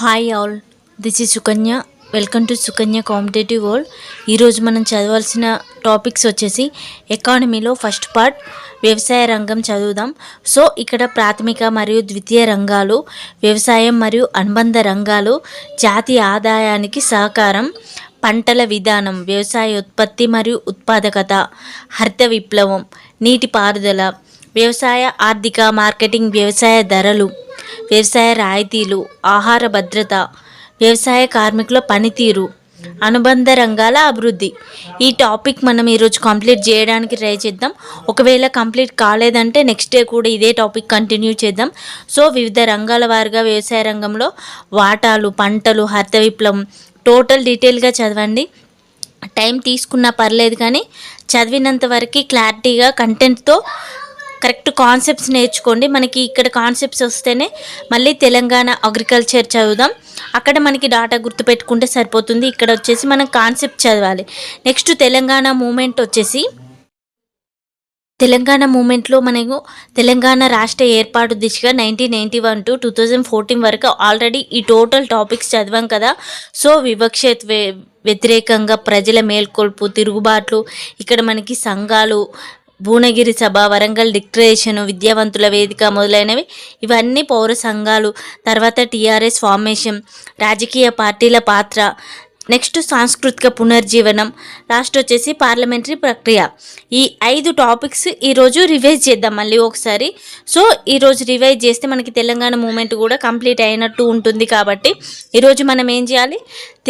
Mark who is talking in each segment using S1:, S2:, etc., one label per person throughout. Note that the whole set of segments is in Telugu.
S1: Hi all this is Sukanya welcome to Sukanya competitive world ఈరోజు మనం చదవాల్సిన టాపిక్స్ వచ్చేసి ఎకానమీలో ఫస్ట్ పార్ట్ వ్యవసాయ రంగం చదువుదాం. సో ఇక్కడ ప్రాథమిక మరియు ద్వితీయ రంగాలు వ్యవసాయం మరియు అనుబంధ రంగాలు జాతీయ ఆదాయానికి సహకారం పంటల విధానం వ్యవసాయ ఉత్పత్తి మరియు ఉత్పాదకత హరిత విప్లవం నీటిపారుదల వ్యవసాయ ఆర్థిక మార్కెటింగ్ వ్యవసాయ ధరలు వ్యవసాయ రాయితీలు ఆహార భద్రత వ్యవసాయ కార్మికుల పనితీరు అనుబంధ రంగాల అభివృద్ధి. ఈ టాపిక్ మనం ఈరోజు కంప్లీట్ చేయడానికి ట్రై చేద్దాం. ఒకవేళ కంప్లీట్ కాలేదంటే నెక్స్ట్ డే కూడా ఇదే టాపిక్ కంటిన్యూ చేద్దాం. సో వివిధ రంగాల వారిగా వ్యవసాయ రంగంలో వాటాలు పంటలు హరిత విప్లవం టోటల్ డీటెయిల్గా చదవండి. టైం తీసుకున్నా పర్లేదు కానీ చదివినంత వరకు క్లారిటీగా కంటెంట్తో కరెక్ట్ కాన్సెప్ట్స్ నేర్చుకోండి. మనకి ఇక్కడ కాన్సెప్ట్స్ వస్తేనే మళ్ళీ తెలంగాణ అగ్రికల్చర్ చదువుదాం. అక్కడ మనకి డాటా గుర్తుపెట్టుకుంటే సరిపోతుంది. ఇక్కడ వచ్చేసి మనం కాన్సెప్ట్ చదవాలి. నెక్స్ట్ తెలంగాణ మూమెంట్ వచ్చేసి తెలంగాణ మూమెంట్లో మనకు తెలంగాణ రాష్ట్ర ఏర్పాటు దిశగా nineteen ninety one to two thousand fourteen వరకు ఆల్రెడీ ఈ టోటల్ టాపిక్స్ చదివాం కదా. సో వివక్ష వ్య- వ్యతిరేకంగా ప్రజల మేల్కొల్పు తిరుగుబాట్లు ఇక్కడ మనకి సంఘాలు భువనగిరి సభ వరంగల్ డిక్లరేషన్ విద్యావంతుల వేదిక మొదలైనవి. ఇవన్నీ పౌర సంఘాలు. తర్వాత టీఆర్ఎస్ ఫార్మేషన్. రాజకీయ పార్టీల పాత్ర. నెక్స్ట్ సాంస్కృతిక పునర్జీవనం. లాస్ట్ వచ్చేసి పార్లమెంటరీ ప్రక్రియ. ఈ ఐదు టాపిక్స్ ఈరోజు రివైజ్ చేద్దాం మళ్ళీ ఒకసారి. సో ఈరోజు రివైజ్ చేస్తే మనకి తెలంగాణ మూమెంట్ కూడా కంప్లీట్ అయినట్టు ఉంటుంది కాబట్టి ఈరోజు మనం ఏం చేయాలి?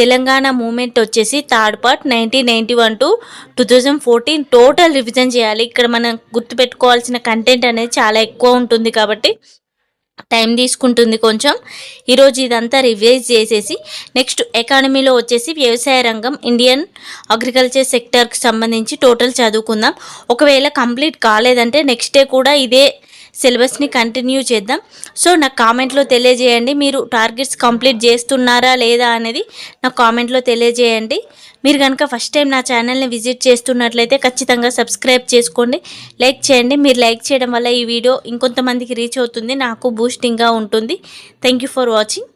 S1: తెలంగాణ మూమెంట్ వచ్చేసి third part nineteen ninety one to two thousand fourteen total revision చేయాలి. ఇక్కడ మనం గుర్తుపెట్టుకోవాల్సిన కంటెంట్ అనేది చాలా ఎక్కువ ఉంటుంది కాబట్టి టైం తీసుకుంటుంది కొంచెం. ఈరోజు ఇదంతా రివైజ్ చేసేసి నెక్స్ట్ ఎకానమీలో వచ్చేసి వ్యవసాయ రంగం ఇండియన్ అగ్రికల్చర్ సెక్టర్కి సంబంధించి టోటల్ చదువుకుందాం. ఒకవేళ కంప్లీట్ కాలేదంటే నెక్స్ట్ డే కూడా ఇదే సిలబస్ని కంటిన్యూ చేద్దాం. సో నాకు కామెంట్లో తెలియజేయండి. మీరు టార్గెట్స్ కంప్లీట్ చేస్తున్నారా లేదా అనేది నాకు కామెంట్లో తెలియజేయండి. మీరు కనుక ఫస్ట్ టైం నా ఛానల్ని విజిట్ చేస్తున్నట్లయితే ఖచ్చితంగా సబ్స్క్రైబ్ చేసుకోండి. లైక్ చేయండి. మీరు లైక్ చేయడం వల్ల ఈ వీడియో ఇంకొంతమందికి రీచ్ అవుతుంది. నాకు బూస్టింగ్గా ఉంటుంది. Thank you for watching